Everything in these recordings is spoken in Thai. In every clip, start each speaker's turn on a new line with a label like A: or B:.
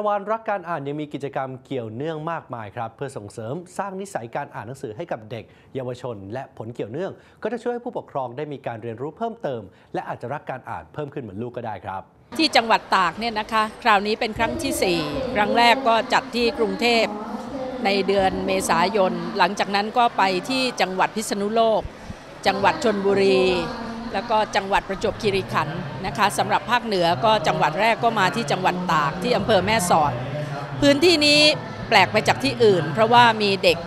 A: าราวานรักการอ่านยังมีกิจกรรมเกี่ยวเนื่องมากมายครับเพื่อส่งเสริมสร้างนิสัยการอ่านหนังสือให้กับเด็ก เยาวชน และผลเกี่ยวเนื่อง ก็จะช่วยให้ผู้ปกครองได้มีการเรียนรู้เพิ่มเติม และอาจจะรักการอ่านเพิ่มขึ้นเหมือนลูกก็ได้ครับ
B: ที่จังหวัดตากเนี่ยนะคะ คราวนี้เป็นครั้งที่ 4 ครั้งแรกก็จัดที่กรุงเทพในเดือนเมษายน หลังจากนั้นก็ไปที่จังหวัดพิษณุโลก จังหวัดชนบุรี แล้วก็จังหวัดประจวบคีรีขันธ์นะคะสำหรับภาคเหนือก็จังหวัดแรกก็มาที่จังหวัดตากที่อำเภอแม่สอด พื้นที่นี้แปลกไปจากที่อื่น เพราะว่ามีเด็ก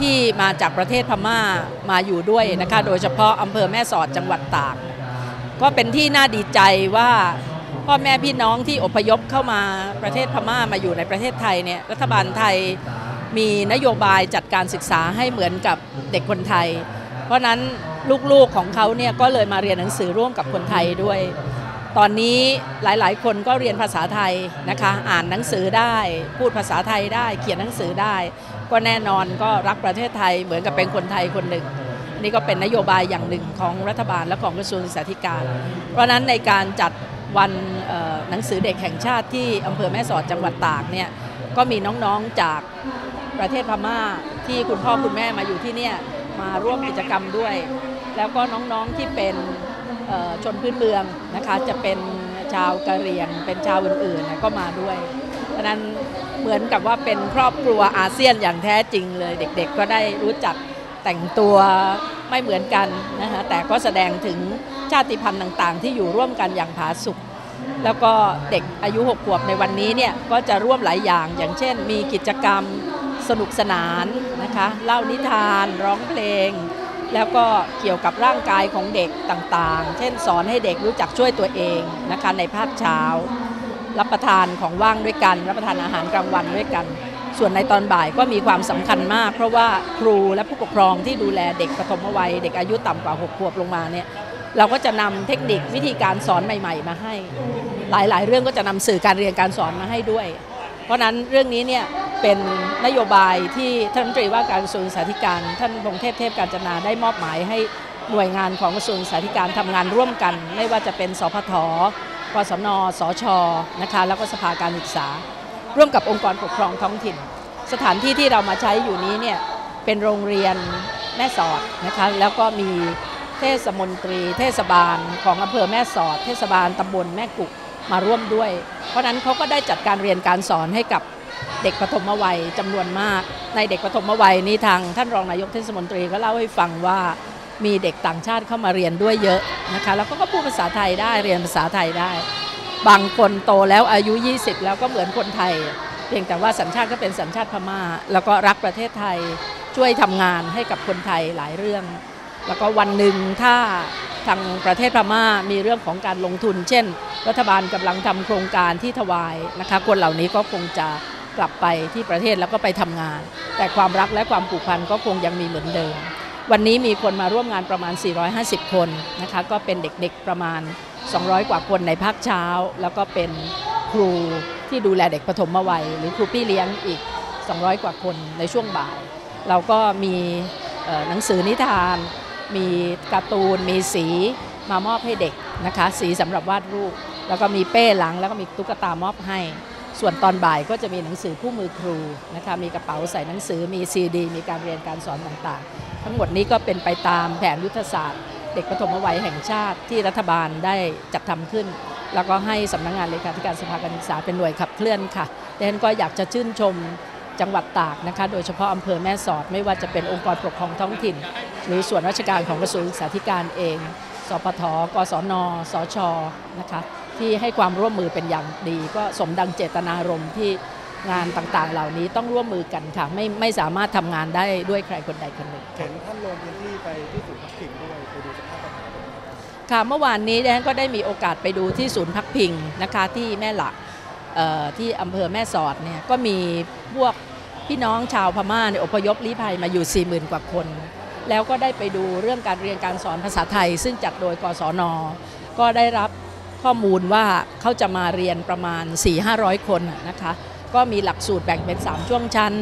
B: ที่มาจากประเทศพม่ามาอยู่ด้วยนะคะ โดยเฉพาะอำเภอแม่สอดจังหวัดตาก ก็เป็นที่น่าดีใจว่าพ่อแม่พี่น้องที่อพยพเข้ามาประเทศพม่ามาอยู่ในประเทศไทยเนี่ยรัฐบาลไทยมีนโยบายจัดการศึกษาให้เหมือนกับเด็กคนไทย เพราะนั้น ลูกๆของเขาเนี่ยก็เลยมาเรียนหนังสือร่วมกับคนไทยด้วย ตอนนี้หลายๆ คนก็เรียนภาษาไทยนะคะ อ่านหนังสือได้ พูดภาษาไทยได้ เขียนหนังสือได้ ก็แน่นอนก็รักประเทศไทยเหมือนกับเป็นคนไทยคนหนึ่งนี่ก็เป็นนโยบายอย่างหนึ่งของรัฐบาลและของกระทรวงศึกษาธิการ เพราะนั้นในการจัดวันหนังสือเด็กแห่งชาติที่อำเภอแม่สอดจังหวัดตากเนี่ยก็มีน้องๆจากประเทศพม่าที่คุณพ่อคุณแม่มาอยู่ที่เนี่ยมาร่วมกิจกรรมด้วย แล้วก็น้องๆที่เป็นชนพื้นเมืองนะคะจะเป็นชาวกะเหรี่ยง เป็นชาวอื่นๆนะก็มาด้วยเพราะนั้นเหมือนกับว่าเป็นครอบครัวอาเซียนอย่างแท้จริงเลย เด็กๆ ก็ได้รู้จักแต่งตัวไม่เหมือนกันนะคะแต่ก็แสดงถึงชาติพันธุ์ต่างๆ ที่อยู่ร่วมกันอย่างผาสุกแล้วก็เด็กอายุ6ขวบในวันนี้เนี่ยก็จะร่วมหลายอย่าง อย่างเช่น มีกิจกรรมสนุกสนานนะคะเล่านิทานร้องเพลง แล้วก็เกี่ยวกับร่างกายของเด็กต่างๆ เช่นสอนให้เด็กรู้จักช่วยตัวเองนะคะในภาคเช้า รับประทานของว่างด้วยกัน รับประทานอาหารกลางวันด้วยกัน ส่วนในตอนบ่ายก็มีความสำคัญมาก เพราะว่าครูและผู้ปกครองที่ดูแลเด็กปฐมวัย เด็กอายุต่ำกว่า 6 ขวบลงมาเนี่ยเราก็จะนำเทคนิควิธีการสอนใหม่ ๆ มาให้ หลายๆ เรื่องก็จะนำสื่อการเรียนการสอนมาให้ด้วย ราะนั้นเรื่องนี้เนี่ยเป็นนโยบายที่ท่านรัฐมนตรีว่าการกระทรวงศึกษาธิการ ท่านพงเทพเทพการจนาได้มอบหมายให้หน่วยงานของกระทรวงศึกษาธิการทำงานร่วมกัน ไม่ว่าจะเป็นสพทกศนสชนะคะแล้วก็สภาการศึกษา ร่วมกับองค์กรปกครองท้องถิ่น สถานที่ที่เรามาใช้อยู่นี้เนี่ยเป็นโรงเรียนแม่สอดนะคะแล้วก็มีเทศมนตรี เทศบาลของอำเภอแม่สอด เทศบาลตำบลแม่กุก มาร่วมด้วย เพราะนั้นเขาก็ได้จัดการเรียนการสอนให้กับเด็กปฐมวัยจำนวนมาก ในเด็กปฐมวัยนี้ทางท่านรองนายกเทศมนตรีก็เล่าให้ฟังว่ามีเด็กต่างชาติเข้ามาเรียนด้วยเยอะนะคะแล้วก็ก็พูดภาษาไทยได้เรียนภาษาไทยได้ บางคนโตแล้วอายุ 20 แล้วก็เหมือนคนไทย เพียงแต่ว่าสัญชาติก็เป็นสัญชาติพม่า แล้วก็รักประเทศไทยช่วยทำงานให้กับคนไทยหลายเรื่อง แล้วก็วันหนึ่งถ้า ทางประเทศพม่ามีเรื่องของการลงทุน เช่น รัฐบาลกำลังทำโครงการที่ถวายนะคะคนเหล่านี้ก็คงจะกลับไปที่ประเทศแล้วก็ไปทำงาน แต่ความรักและความผูกพันก็คงยังมีเหมือนเดิม วันนี้มีคนมาร่วมงานประมาณ 450 คนนะคะก็เป็นเด็กๆประมาณ 200 กว่าคนในภาคเช้า แล้วก็เป็นครูที่ดูแลเด็กปฐมวัย หรือครูพี่เลี้ยงอีก 200 กว่าคนในช่วงบ่าย เราก็มีหนังสือนิทาน มีการ์ตูนมีสีมามอบให้เด็กนะคะสีสำหรับวาดรูป แล้วก็มีเป้หลังแล้วก็มีตุ๊กตามอบให้ ส่วนตอนบ่ายก็จะมีหนังสือคู่มือครูนะคะมีกระเป๋าใส่หนังสือมีซีดี มีการเรียนการสอนต่างๆ ทั้งหมดนี้ก็เป็นไปตามแผนยุทธศาสตร์ เด็กปฐมวัยแห่งชาติที่รัฐบาลได้จัดทำขึ้น แล้วก็ให้สำนักงานเลขาธิการสภาการศึกษาเป็นหน่วยขับเคลื่อนค่ะดังนั้นก็อยากจะชื่นชมจังหวัดตากนะคะ โดยเฉพาะอำเภอแม่สอดไม่ว่าจะเป็นองค์กรปกครองท้องถิ่น หรือส่วนราชการของกระทรวงศึกษาธิการเอง สปท กศน สช นะคะที่ให้ความร่วมมือเป็นอย่างดี ก็สมดังเจตนารมณ์ที่งานต่างๆ เหล่านี้ต้องร่วมมือกันค่ะไม่ไม่สามารถทำงานได้ด้วยใครคนใดคนหนึ่ง
C: เห็นท่านลงพื้นที่ไปที่ศูนย์พักพิงด้วยไปดูสภาพปัญหาเป็นยังไงบ้าง
B: ค่ะเมื่อวานนี้ดิฉันก็ได้มีโอกาสไปดูที่ศูนย์พักพิงนะคะที่แม่หลักเอ่อที่อำเภอแม่สอดเนี่ยก็มีพวกพี่น้องชาวพม่าเนี่ยอพยพลี้ภัยมาอยู่ 4 0,000 กว่าคน แล้วก็ได้ไปดูเรื่องการเรียนการสอนภาษาไทย ซึ่งจัดโดยกศน ก็ได้รับข้อมูลว่าเขาจะมาเรียนประมาณ 4-500 คนนะคะ ก็มีหลักสูตรแบ่งเป็น 3 ช่วงชั้น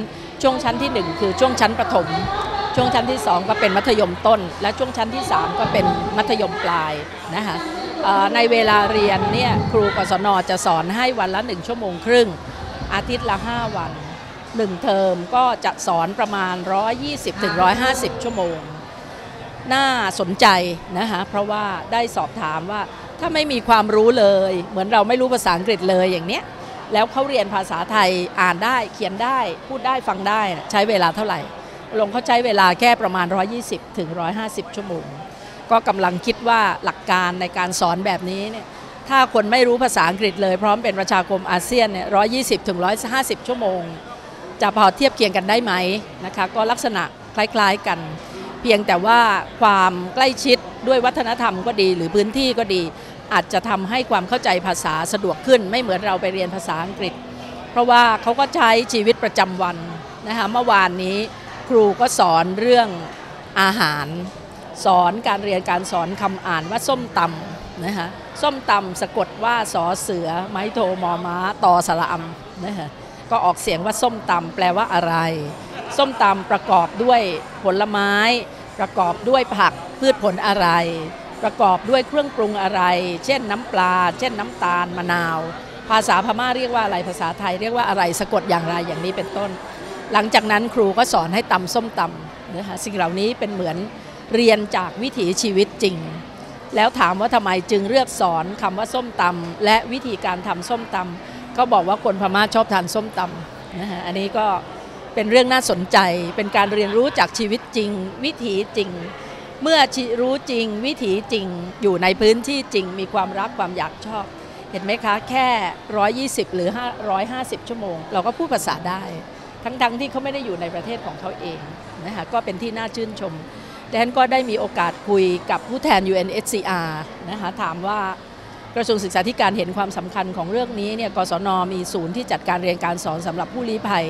B: ช่วงชั้นที่ 1 คือช่วงชั้นประถม ช่วงชั้นที่ 2 ก็เป็นมัธยมต้น และช่วงชั้นที่ 3 ก็เป็นมัธยมปลายนะคะในเวลาเรียนเนี่ยครูกศนจะสอนให้วันละ 1 ชั่วโมงครึ่ง อาทิตย์ละ 5 วัน 1 เทอมก็จะสอนประมาณ 120ถึง150 ชั่วโมง น่าสนใจนะคะเพราะว่าได้สอบถามว่าถ้าไม่มีความรู้เลย เหมือนเราไม่รู้ภาษาอังกฤษเลยอย่างเนี้ยแล้วเขาเรียนภาษาไทยอ่านได้เขียนได้พูดได้ฟังได้น่ะใช้เวลาเท่าไหร่ ลงเขาใช้เวลาแค่ประมาณ 120ถึง150 ชั่วโมง ก็กำลังคิดว่าหลักการในการสอนแบบนี้เนี่ยถ้าคนไม่รู้ภาษาอังกฤษเลยพร้อมเป็นประชาคมอาเซียนเนี่ย120ถึง150 ชั่วโมง จะพอเทียบเคียงกันได้ไหมนะคะก็ลักษณะคล้าย ๆกัน เพียงแต่ว่าความใกล้ชิดด้วยวัฒนธรรมก็ดีหรือพื้นที่ก็ดี อาจจะทำให้ความเข้าใจภาษาสะดวกขึ้น ไม่เหมือนเราไปเรียนภาษาอังกฤษ เพราะว่าเขาก็ใช้ชีวิตประจำวันนะคะเมื่อวานนี้ครูก็สอนเรื่องอาหาร สอนการเรียนการสอนคำอ่านว่าส้มตำนะคะส้มตำสะกดว่าสอเสือไม้โทมอม้าตอสระอำนะคะ ก็ออกเสียงว่าส้มตำแปลว่าอะไร ส้มตำประกอบด้วยผลไม้ ประกอบด้วยผักพืชผลอะไร ประกอบด้วยเครื่องปรุงอะไร เช่นน้ำปลา เช่นน้ำตาลมะนาว ภาษาพม่าเรียกว่าอะไรภาษาไทยเรียกว่าอะไรสะกดอย่างไรอย่างนี้เป็นต้น หลังจากนั้นครูก็สอนให้ตำส้มตำนะคะสิ่งเหล่านี้เป็นเหมือนเรียนจากวิถีชีวิตจริง แล้วถามว่าทำไมจึงเลือกสอนคำว่าส้มตำและวิธีการทำส้มตำ ก็บอกว่าคนพม่าชอบทานส้มตำนะฮะอันนี้ก็เป็นเรื่องน่าสนใจ เป็นการเรียนรู้จากชีวิตจริง วิถีจริง เมื่อรู้จริง วิถีจริงอยู่ในพื้นที่จริง มีความรักความอยากชอบ เห็นไหมคะ แค่ 120 หรือ 150 ชั่วโมง เราก็พูดภาษาได้ ทั้งๆที่เขาไม่ได้อยู่ในประเทศของเขาเองนะคะก็เป็นที่น่าชื่นชมดังนั้นก็ได้มีโอกาสคุยกับผู้แทน UNHCR นะคะถามว่า กระทรวงศึกษาธิการเห็นความสำคัญของเรื่องนี้เนี่ยกศนมีศูนย์ที่จัดการเรียนการสอนสำหรับผู้ลี้ภัย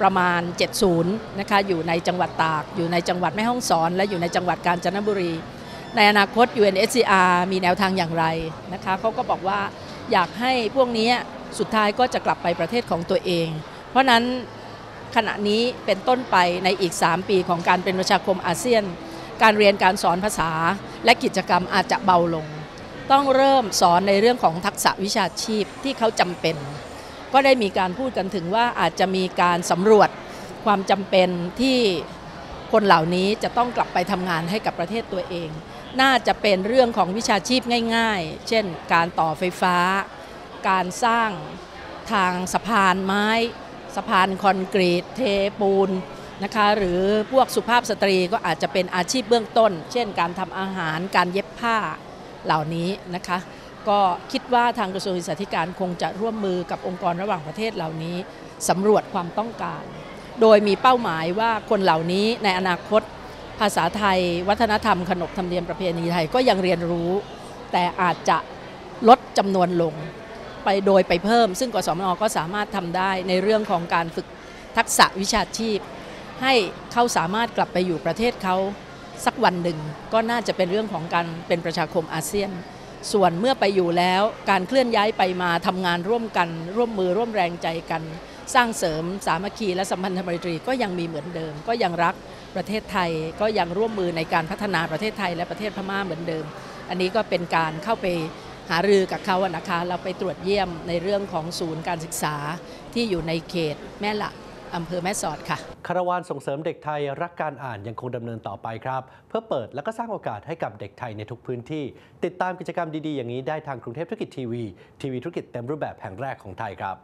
B: ประมาณ7ศูนย์นะคะ อยู่ในจังหวัดตาก อยู่ในจังหวัดแม่ฮ่องสอน และอยู่ในจังหวัดกาญจนบุรี ในอนาคต UNHCR มีแนวทางอย่างไรนะคะเขาก็บอกว่าอยากให้พวกนี้สุดท้ายก็จะกลับไปประเทศของตัวเอง เพราะนั้นขณะนี้เป็นต้นไปในอีก 3 ปีของการเป็นประชาคมอาเซียน การเรียนการสอนภาษาและกิจกรรมอาจจะเบาลง ต้องเริ่มสอนในเรื่องของทักษะวิชาชีพที่เขาจำเป็น ก็ได้มีการพูดกันถึงว่าอาจจะมีการสำรวจความจำเป็นที่คนเหล่านี้จะต้องกลับไปทำงานให้กับประเทศตัวเอง น่าจะเป็นเรื่องของวิชาชีพง่าย ๆ เช่น การต่อไฟฟ้า การสร้างทางสะพานไม้ สะพานคอนกรีต เทปูนนะคะหรือพวกสุภาพสตรีก็อาจจะเป็นอาชีพเบื้องต้น เช่น การทำอาหารการเย็บผ้า เหล่านี้นะคะ ก็คิดว่าทางกระทรวงศึกษาธิการคงจะร่วมมือกับองค์กรระหว่างประเทศเหล่านี้สำรวจความต้องการ โดยมีเป้าหมายว่าคนเหล่านี้ในอนาคต ภาษาไทย วัฒนธรรมขนบธรรมเนียมประเพณีไทยก็ยังเรียนรู้ แต่อาจจะลดจำนวนลงไปโดยไปเพิ่ม ซึ่งกสมนก็สามารถทำได้ในเรื่องของการฝึกทักษะวิชาชีพ ให้เขาสามารถกลับไปอยู่ประเทศเขา สักวันหนึ่ง ก็น่าจะเป็นเรื่องของการเป็นประชาคมอาเซียน ส่วนเมื่อไปอยู่แล้วการเคลื่อนย้ายไปมาทำงานร่วมกัน ร่วมมือร่วมแรงใจกัน สร้างเสริมสามัคคีและสัมพันธไมตรีก็ยังมีเหมือนเดิม ก็ยังรักประเทศไทยก็ยังร่วมมือในการพัฒนาประเทศไทยและประเทศพม่าเหมือนเดิม อันนี้ก็เป็นการเข้าไปหารือกับเขานะคะ เราไปตรวจเยี่ยมในเรื่องของศูนย์การศึกษาที่อยู่ในเขตแม่ละ อำเภอแม่สอดค่ะ
A: คาราวานส่งเสริมเด็กไทยรักการอ่านยังคงดำเนินต่อไปครับ เพื่อเปิดและก็สร้างโอกาสให้กับเด็กไทยในทุกพื้นที่ ติดตามกิจกรรมดีๆอย่างนี้ได้ทางกรุงเทพธุรกิจทีวี ทีวีธุรกิจเต็มรูปแบบแห่งแรกของไทยครับ